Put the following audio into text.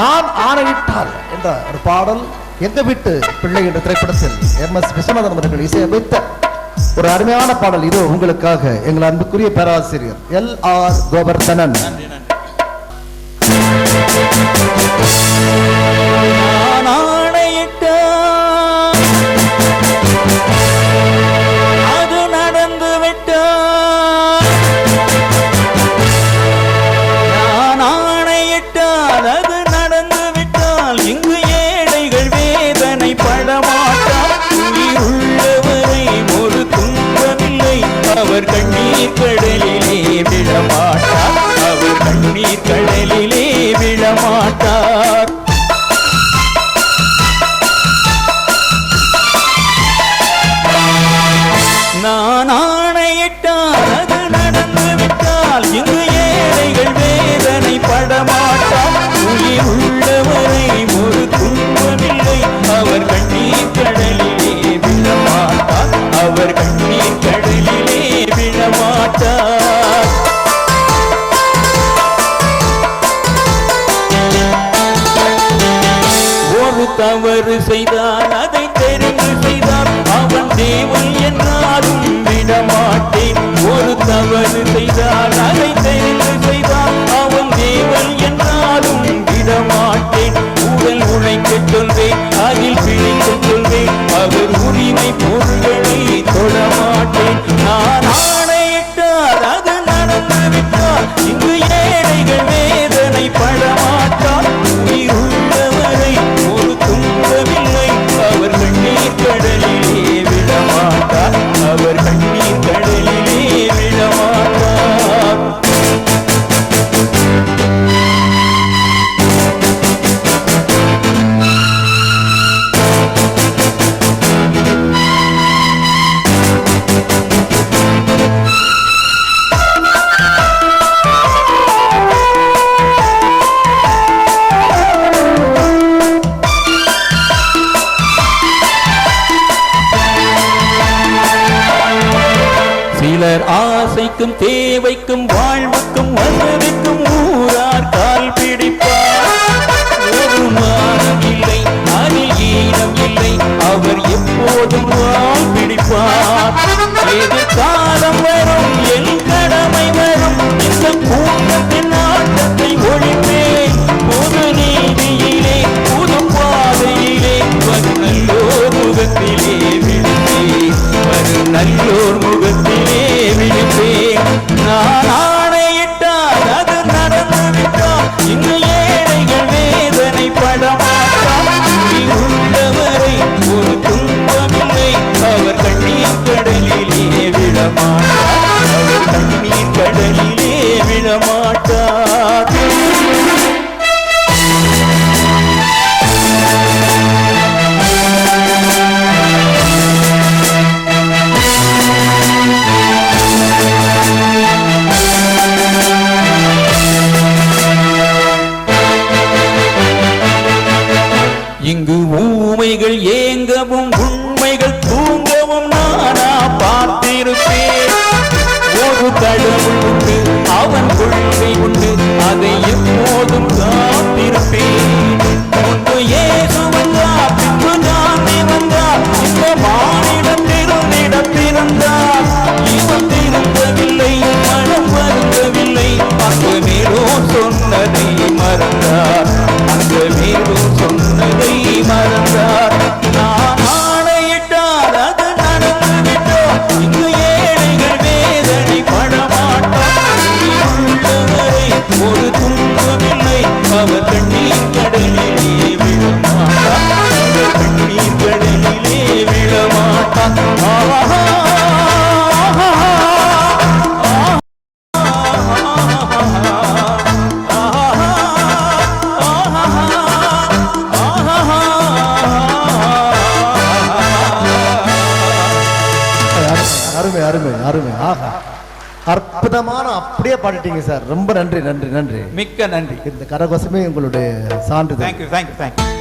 நான் ஆணையிட்டால் என்ற ஒரு பாடல் எங்க வீட்டு பிள்ளை என்ற திரைப்படத்தில் எம் எஸ் விஸ்வநாதன் அவர்கள் இசையமைத்த ஒரு அருமையான பாடல் இது உங்களுக்காக எங்கள் அன்புக்குரிய பேராசிரியர் எல் ஆர் கோவர்தனன் நன்றி நன்றி ஆனால் இங்கு ஏழைகள் வேதனை படமாட்டார். உயிர் உள்ளவரை ஒரு துன்பமில்லை. அவர் கண்ணீர் கடலிலே விழமாட்டார். அவர் கண்ணீர் கடலிலே விழமாட்டார். ஒரு தவறு செய்தார் அதை தெரிந்து செய்தார் அவன் தேவன் என்ற அவர் ஆசைக்கும் தேவைக்கும் வாழ்வுக்கும் வசதிக்கும் ஊரார் கால் பிடி இங்கு ஊமைகள் அருமை அருமை அருமை. ஆஹா. அற்புதமான அப்படியே பாடிட்டீங்க சார். ரொம்ப நன்றி நன்றி நன்றி. மிக்க நன்றி. இந்த கரகோசமே உங்களுடைய சான்றிதழ். Thank you thank you thank you